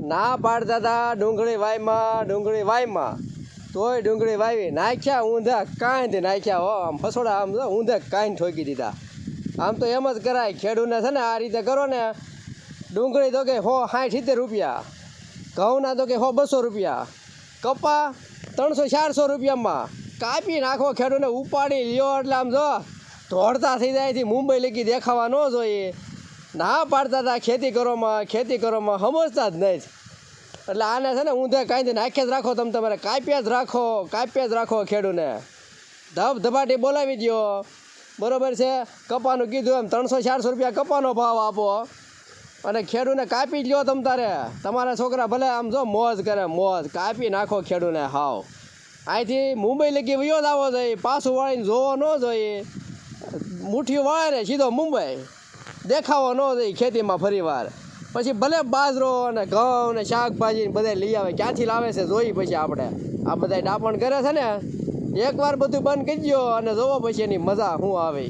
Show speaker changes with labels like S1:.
S1: ના પાડતા હતા ડુંગળી વાયમાં ડુંગળી વાયમાં. તોય ડુંગળી વાવી નાખ્યા, ઊંધા કાંઈ નાખ્યા, હો, આમ ફસોડા, આમ ઊંધા કાંઈ ઠોકી દીધા. આમ તો એમ જ કરાય ખેડૂતને છે ને આ રીતે કરો ને, ડુંગળી તો કે હો સાઠ સિત્તેર રૂપિયા, ઘઉંના તો કે હો બસો રૂપિયા, કપા ત્રણસો, ચારસો રૂપિયામાં. કાપી નાખો ખેડૂતને ઉપાડી લ્યો, એટલે આમ જો દોડતા થઈ જાય મુંબઈ લગી દેખાવા ન જોઈએ. ના પાડતા હતા, ખેતી કરોમાં ખેતી કરોમાં સમજતા જ નહીં. એટલે આને છે ને ઊંધે કાંઈ નાખ્યા જ રાખો તમે તમારે, કાપ્યા જ રાખો, કાપ્યા જ રાખો ખેડૂને. ધબ ધબાટી બોલાવી દ્યો. બરોબર છે? કપાનું કીધું એમ, ત્રણસો ચારસો રૂપિયા કપાનો ભાવ આપો. અને ખેડૂને કાપી લ્યો તમ તારે. તમારા છોકરા ભલે આમ જો મોજ કરે, મોજ. કાપી નાખો ખેડૂને હાવ. અહીંથી મુંબઈ લગી વયો જ આવો જોઈએ, પાછું વાળીને જોવો ન જોઈએ. મુઠ્ઠી વાળે સીધો મુંબઈ. દેખાવો ન જોઈએ ખેતીમાં ફરી વાર પછી ભલે બાજરો ને ઘઉં ને શાકભાજી બધા લઈ આવે, ક્યાંથી લાવે છે જોઈ પછી આપણે આ બધા ડાપણ કરે છે ને, એકવાર બધું બંધ કરી દો અને જોવો પછી એની મજા શું આવે.